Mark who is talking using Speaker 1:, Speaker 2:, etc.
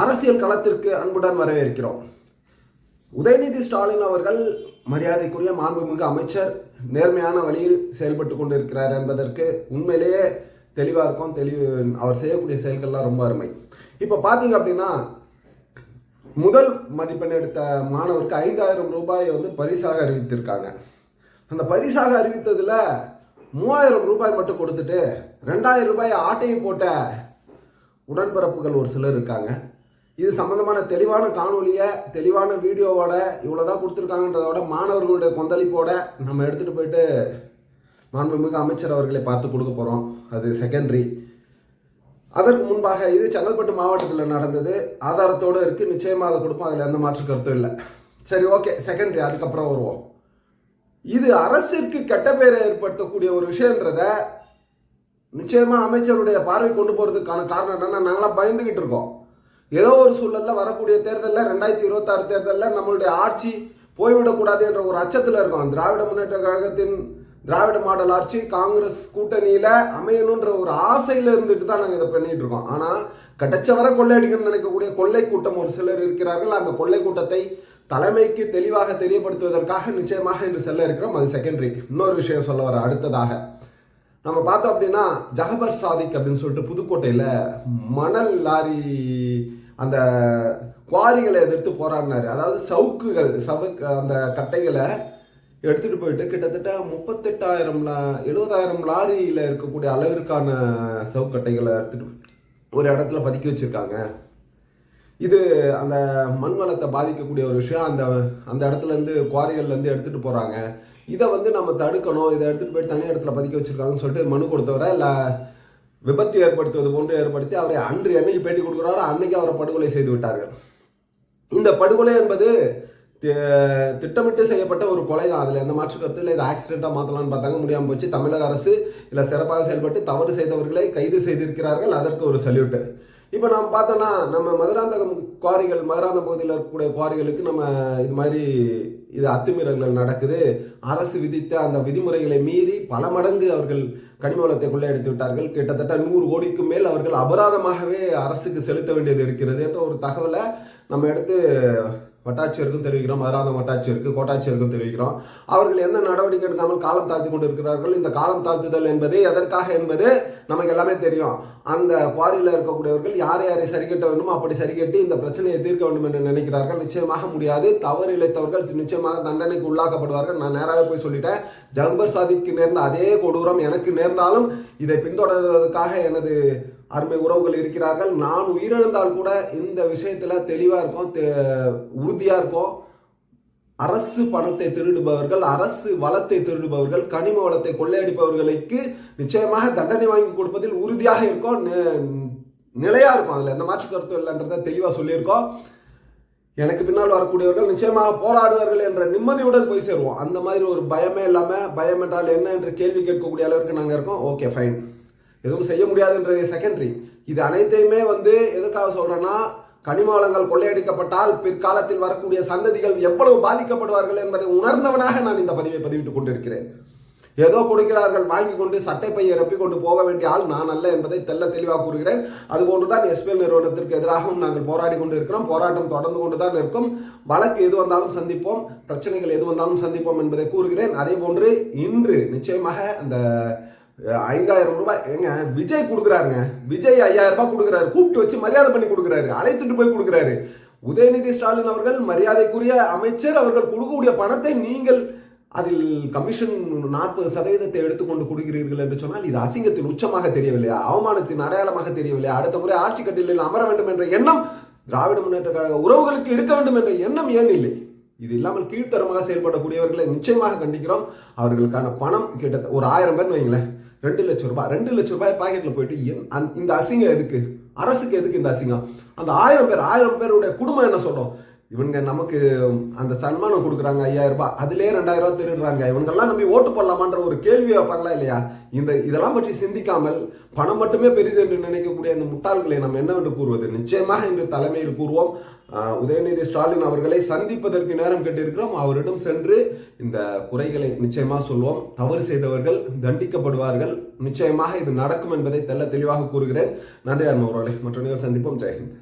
Speaker 1: அரசியல் களத்திற்கு அன்புடன் வரவேற்கிறோம். உதயநிதி ஸ்டாலின் அவர்கள் மரியாதைக்குரிய மாண்புமிகு அமைச்சர் நேர்மையான வழியில் செயல்பட்டு கொண்டிருக்கிறார் என்பதற்கு உண்மையிலேயே தெளிவாக இருக்கும். தெளிவு அவர் செய்யக்கூடிய செயல்கள்லாம் ரொம்ப அருமை. இப்போ பார்த்தீங்க அப்படின்னா முதல் மதிப்பெண் எடுத்த மாணவருக்கு ஐந்தாயிரம் ரூபாயை வந்து பரிசாக அறிவித்திருக்காங்க. அந்த பரிசாக அறிவித்ததில் மூவாயிரம் ரூபாய் மட்டும் கொடுத்துட்டு ரெண்டாயிரம் ரூபாய் ஆட்டையும் போட்ட உடன்பிறப்புகள் ஒரு சிலர் இருக்காங்க. இது சம்பந்தமான தெளிவான காணொலியை தெளிவான வீடியோவோட இவ்வளோதான் கொடுத்துருக்காங்கன்றதோட மாணவர்களுடைய கொந்தளிப்போட நம்ம எடுத்துகிட்டு போயிட்டு மாண்புமிகு அமைச்சர் அவர்களை பார்த்து கொடுக்க போகிறோம் அது செகண்டரி அதற்கு முன்பாக இது செங்கல்பட்டு மாவட்டத்தில் நடந்தது. ஆதாரத்தோடு இருக்குது நிச்சயமாக அதை கொடுப்போம். அதில் எந்த மாற்று கருத்தும் இல்லை. சரி ஓகே செகண்டரி அதுக்கப்புறம் வருவோம். இது அரசிற்கு கெட்ட பேரை ஏற்படுத்தக்கூடிய ஒரு விஷயன்றத நிச்சயமாக அமைச்சருடைய பார்வை கொண்டு போகிறதுக்கான காரணம் என்னென்னா நாங்களாம் பயந்துக்கிட்டு இருக்கோம். ஏதோ ஒரு சூழலில் வரக்கூடிய தேர்தலில் ரெண்டாயிரத்தி இருபத்தாறு தேர்தலில் நம்மளுடைய ஆட்சி போய்விடக்கூடாது என்ற ஒரு அச்சத்தில் இருக்கோம். திராவிட முன்னேற்ற கழகத்தின் திராவிட மாடல் ஆட்சி காங்கிரஸ் கூட்டணியில் அமையணுன்ற ஒரு ஆசையில் இருந்துட்டு தான் நாங்கள் இதை பண்ணிட்டு இருக்கோம். ஆனால் கிடைச்ச வர கொள்ளையடிக்கணும்னு நினைக்கக்கூடிய கொள்ளை கூட்டம் ஒரு சிலர் இருக்கிறார்கள். அந்த கொள்ளை கூட்டத்தை தலைமைக்கு தெளிவாக தெரியப்படுத்துவதற்காக நிச்சயமாக இன்று செல்ல இருக்கிறோம். அது செகண்டரி இன்னொரு விஷயம் சொல்ல வர அடுத்ததாக நம்ம பார்த்தோம் அப்படின்னா ஜஹபர் சாதிக் அப்படின்னு சொல்லிட்டு புதுக்கோட்டையில் மணல் லாரி அந்த குவாரிகளை எதிர்த்து போராடினார். அதாவது சவுக்குகள் சவுக்கு அந்த கட்டைகளை எடுத்துகிட்டு போயிட்டு கிட்டத்தட்ட முப்பத்தெட்டாயிரம் லா எழுபதாயிரம் லாரியில் இருக்கக்கூடிய அளவிற்கான சவுக்கட்டைகளை எடுத்துகிட்டு போய் ஒரு இடத்துல பதுக்கி வச்சுருக்காங்க. இது அந்த மண் வளத்தை பாதிக்கக்கூடிய ஒரு விஷயம். அந்த அந்த இடத்துல இருந்து எடுத்துகிட்டு போகிறாங்க இதை வந்து நம்ம தடுக்கணும். இதை எடுத்துகிட்டு போய் தனி இடத்துல பதிக்க வச்சுருக்காங்கன்னு சொல்லிட்டு மனு கொடுத்தவரை இல்லை விபத்து ஏற்படுத்துவது போன்று ஏற்படுத்தி அவரை அன்று என்னைக்கு பேட்டி கொடுக்குறாரோ அன்னைக்கு அவரை படுகொலை செய்து விட்டார்கள். இந்த படுகொலை என்பது திட்டமிட்டு செய்யப்பட்ட ஒரு கொலை தான் அதில் எந்த மாற்று கருத்து இல்லை. இது ஆக்சிடென்ட்டாக மாற்றலாம்னு பார்த்தாங்க. முடியாமல் போச்சு. தமிழக அரசு இல்லை சிறப்பாக செயல்பட்டு தவறு செய்தவர்களை கைது செய்திருக்கிறார்கள். அதற்கு ஒரு சல்யூட்டு இப்போ நம்ம பார்த்தோன்னா நம்ம மதுராந்தகம் குவாரிகள் மதுராந்தகம் பகுதியில் இருக்கக்கூடிய குவாரிகளுக்கு நம்ம இது மாதிரி இது அத்துமீறல்கள் நடக்குது. அரசு விதித்த அந்த விதிமுறைகளை மீறி பல மடங்கு அவர்கள் கனிம வளத்தை கொள்ளையடித்து விட்டார்கள். கிட்டத்தட்ட நூறு கோடிக்கு மேல் அவர்கள் அபராதமாகவே அரசுக்கு செலுத்த வேண்டியது இருக்கிறது என்ற ஒரு தகவலை நம்ம எடுத்து வட்டாட்சியருக்கும் தெரிவிக்கிறோம் மதுராந்தகம் வட்டாட்சியருக்கு கோட்டாட்சியருக்கும் தெரிவிக்கிறோம். அவர்கள் எந்த நடவடிக்கை எடுக்காமல் காலம் தாழ்த்தி கொண்டு இருக்கிறார்கள் இந்த காலம் தாழ்த்துதல் என்பது எதற்காக என்பது நமக்கு எல்லாமே தெரியும். அந்த குவாரியில் இருக்கக்கூடியவர்கள் யாரை யாரை சரி கட்ட வேண்டுமோ அப்படி சரி கட்டி இந்த பிரச்சனையை தீர்க்க வேண்டும் என்று நினைக்கிறார்கள். நிச்சயமாக முடியாது. தவறு இழைத்தவர்கள் நிச்சயமாக தண்டனைக்கு உள்ளாக்கப்படுவார்கள். நான் நேராகவே போய் சொல்லிட்டேன். ஜக்பர் சாதிக்கு நேர்ந்த அதே கொடூரம் எனக்கு நேர்ந்தாலும் இதை பின்தொடர்வதற்காக எனது அருமை உறவுகள் இருக்கிறார்கள். நான் உயிரிழந்தால் கூட இந்த விஷயத்தில் தெளிவாக இருக்கும் தெ- இருக்கும். அரசு பணத்தை திருடுபவர்கள் அரசு வளத்தை திருடுபவர்கள் கனிம வளத்தை கொள்ளையடிப்பவர்களுக்கு நிச்சயமாக தண்டனை வாங்கி கொடுப்பதில் உறுதியாக இருக்கும். நிலையாக இருக்கும் அதில். எந்த மாற்று கருத்து இல்லைன்றத தெளிவாக சொல்லியிருக்கோம். எனக்கு பின்னால் வரக்கூடியவர்கள் நிச்சயமாக போராடுவார்கள் என்ற நிம்மதியுடன் போய் சேருவோம். அந்த மாதிரி ஒரு பயமே இல்லாமல் பயம் என்றால் என்ன என்று கேள்வி கேட்கக்கூடிய அளவிற்கு நாங்கள் இருக்கோம். Okay fine. எதுவும் செய்ய முடியாதுன்றது செகண்டரி இது அனைத்தையுமே வந்து எதுக்காக சொல்கிறேன்னா கனிம வளங்கள் கொள்ளையடிக்கப்பட்டால் பிற்காலத்தில் வரக்கூடிய சந்ததிகள் எவ்வளவு பாதிக்கப்படுவார்கள் என்பதை உணர்ந்தவனாக நான் இந்த பதிவை பதிவிட்டுக் கொண்டிருக்கிறேன். ஏதோ கொடுக்கிறார்கள் வாங்கி கொண்டு சட்டை பையை ரப்பி கொண்டு போக வேண்டிய ஆள் நான் அல்ல என்பதை தெல்ல தெளிவாக கூறுகிறேன். அதுபோன்றுதான் எஸ்பிஎல் நிறுவனத்திற்கு எதிராகவும் நாங்கள் போராடி கொண்டு இருக்கிறோம் போராட்டம் தொடர்ந்து கொண்டு தான் இருக்கும். வழக்கு எது வந்தாலும் சந்திப்போம். பிரச்சனைகள் எது வந்தாலும் சந்திப்போம் என்பதை கூறுகிறேன். அதே போன்று இன்று நிச்சயமாக அந்த ஐந்தாயிரம் ரூபாய். ஏங்க விஜய் கொடுக்குறாருங்க. விஜய் ஐயாயிரம் ரூபாய் கொடுக்குறாரு. கூப்பிட்டு வச்சு மரியாதை பண்ணி கொடுக்குறாரு. அழைத்துட்டு போய் கொடுக்குறாரு. உதயநிதி ஸ்டாலின் அவர்கள் மரியாதைக்குரிய அமைச்சர். அவர்கள் கொடுக்கக்கூடிய பணத்தை நீங்கள் அதில் கமிஷன் நாற்பது சதவீதத்தை எடுத்துக்கொண்டு கொடுக்கிறீர்கள் என்று சொன்னால் இது அசிங்கத்தின் உச்சமாக தெரியவில்லையா? அவமானத்தின் அடையாளமாக தெரியவில்லையா? அடுத்த முறை ஆட்சி கட்டிலில் அமர வேண்டும் என்ற எண்ணம் திராவிட முன்னேற்ற கழக உறவுகளுக்கு இருக்க வேண்டும் என்ற எண்ணம் ஏன் இல்லை? இது இல்லாமல் கீழ்த்தரமாக செயல்படக்கூடியவர்களை நிச்சயமாக கண்டிக்கிறோம். அவர்களுக்கான பணம் கிட்டத்தட்ட ஒரு ஆயிரம் பேர் வைங்களேன் ரெண்டு லட்சம் ரூபாய் ரெண்டு லட்சம் ரூபாய் பாக்கெட்டில் போயிட்டு அந்த- இந்த அசிங்கம் எதுக்கு? அரசுக்கு எதுக்கு இந்த அசிங்கம்? அந்த ஆயிரம் பேர் ஆயிரம் பேருடைய குடும்பம் என்ன சொல்லும்? இவங்க நமக்கு அந்த சன்மானம் கொடுக்குறாங்க ஐயாயிரம் ரூபாய். அதுலேயே ரெண்டாயிரம் ரூபாய் திருடுறாங்க. இவங்கெல்லாம் நம்பி ஓட்டு போடலாமான்ற ஒரு கேள்வி வைப்பாங்களா இல்லையா? இந்த இதெல்லாம் பற்றி சிந்திக்காமல் பணம் மட்டுமே பெரிது என்று நினைக்கக்கூடிய அந்த முட்டாள்களை நம்ம என்னவென்று கூறுவது? நிச்சயமாக இன்று தலைமையில் கூறுவோம். உதயநிதி ஸ்டாலின் அவர்களை சந்திப்பதற்கு நேரம் கேட்டிருக்கிறோம் அவரிடம் சென்று இந்த குறைகளை நிச்சயமாக சொல்வோம். தவறு செய்தவர்கள் தண்டிக்கப்படுவார்கள். நிச்சயமாக இது நடக்கும் என்பதை தெல்ல தெளிவாக கூறுகிறேன். நன்றி அருண் அவர்களே மற்ற நிகழ்ச்சி சந்திப்போம். ஜெயஹிந்த்.